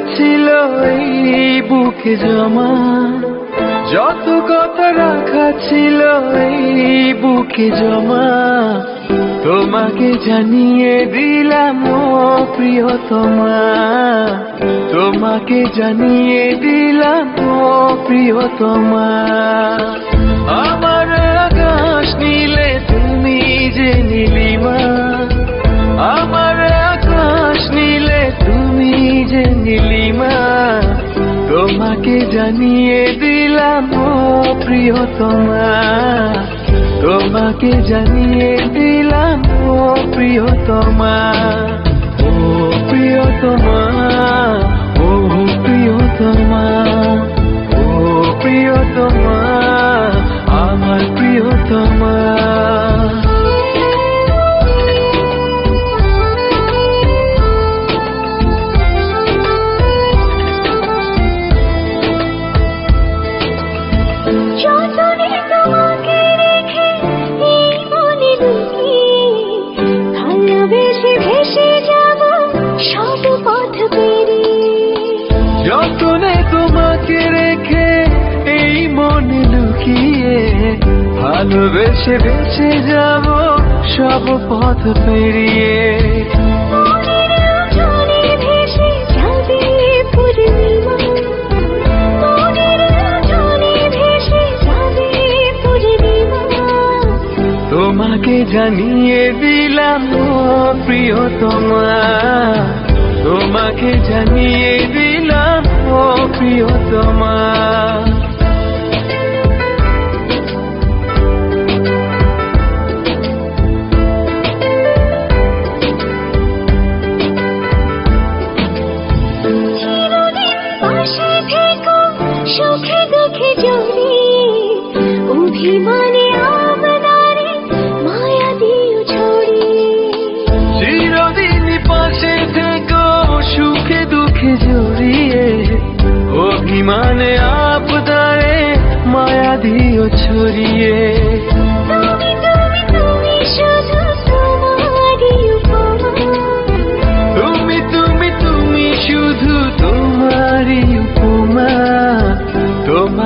ছিল এই বুকে জমা। যত কথা রাখা ছিল এই বুকে জমা। তোমাকে জানিয়ে দিলাম প্রিয়তমা। তোমাকে জানিয়ে দিলাম প্রিয়তমা। আমার যে নীলিমা, তোমাকে জানিয়ে দিলাম প্রিয়তমা। তোমাকে জানিয়ে দিলাম, ও প্রিয়তমা। ও প্রিয়তমা ও প্রিয়তমা। ও প্রিয়তমা, আমার প্রিয়তমা। ভালোবেসে বেঁচে যাব, সব পথ পেরিয়ে। তোমাকে জানিয়ে দিলাম, ও প্রিয়তমা। তোমাকে জানিয়ে দিলাম, ও প্রিয়তমা। অভিমানে আপনারে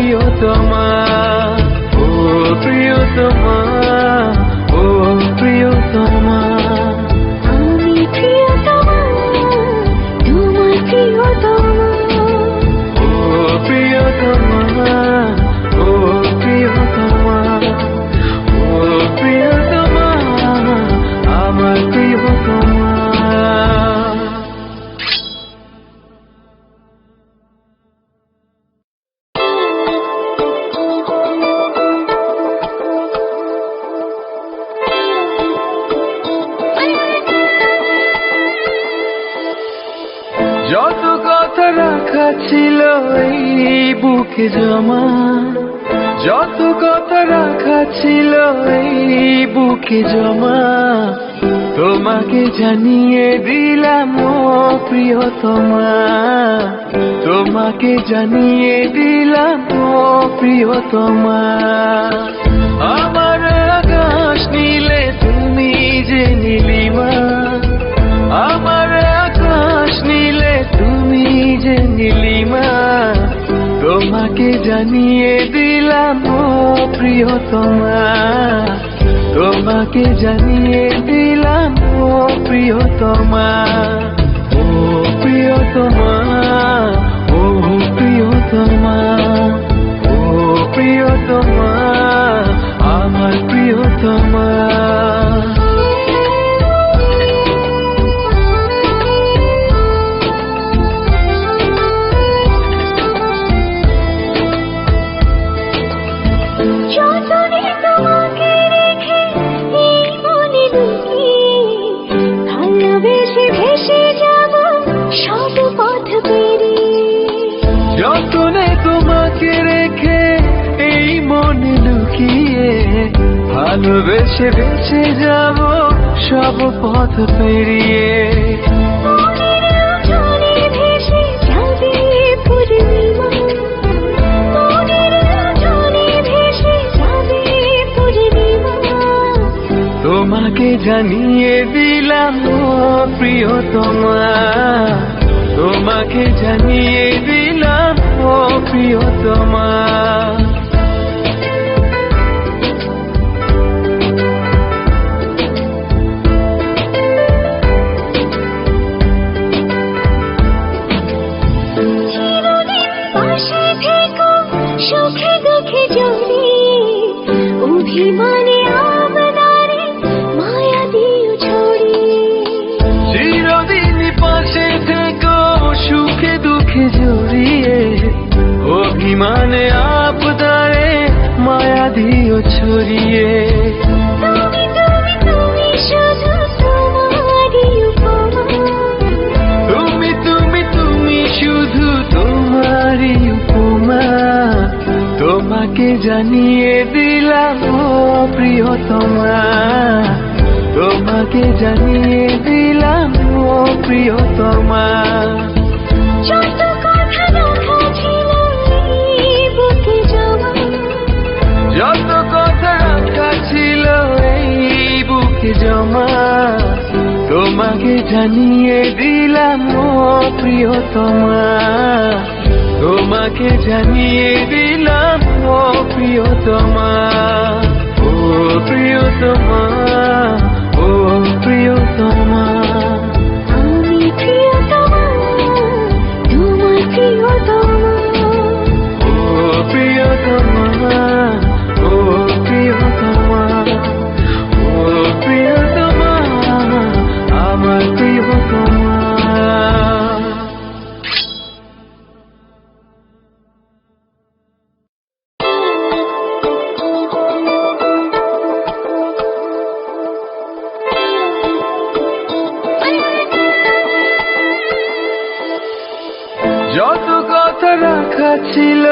প্রিয়তমা ও প্রিয়তমা। বুকে জমা, যত কথা রাখা ছিল এই বুকে জমা। তোমাকে জানিয়ে দিলাম প্রিয়তমা। তোমাকে জানিয়ে দিলাম প্রিয়তমা। আমার আকাশ নিলে তুমি যে নীলিমা। আমার আকাশ নিলে তুমি যে নীলিমা। তোমাকে জানিয়ে দিলাম, ও প্রিয়তমা। তোমাকে জানিয়ে দিলাম, ও প্রিয় তোমা ও প্রিয় তোমা ও প্রিয় তোমা ও প্রিয়তমা। আমার ভালোবেসে বেছে যাব সব পথ পেরিয়ে। তোমাকে জানিয়ে দিলাম ও প্রিয়তমা। তোমাকে জানিয়ে দিলাম ও প্রিয়তমা। অভিমানে আমদারে মায়া দিও ছড়িয়ে চিরদিন পাশে থেকো সুখে দুঃখে জড়িয়ে। অভিমানে মায়া দিও ছড়িয়ে। জানিয়ে দিলাম প্রিয়তমা তোমাকে জানিয়ে দিলাম ও প্রিয়তমা। যত কথা রাখা ছিল এই বুকে জমা। তোমাকে জানিয়ে দিলাম ও প্রিয়তমা। তোমাকে জানিয়ে দিলাম ও প্রিয়তমা। প্রিয়তমা ও প্রিয়তমা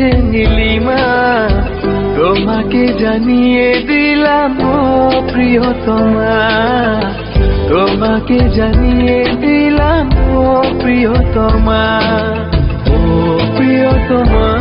যে নীলিমা তোমাকে জানিয়ে দিলাম প্রিয়তমা। তোমাকে জানিয়ে দিলাম প্রিয় তোমা ও প্রিয়তমা।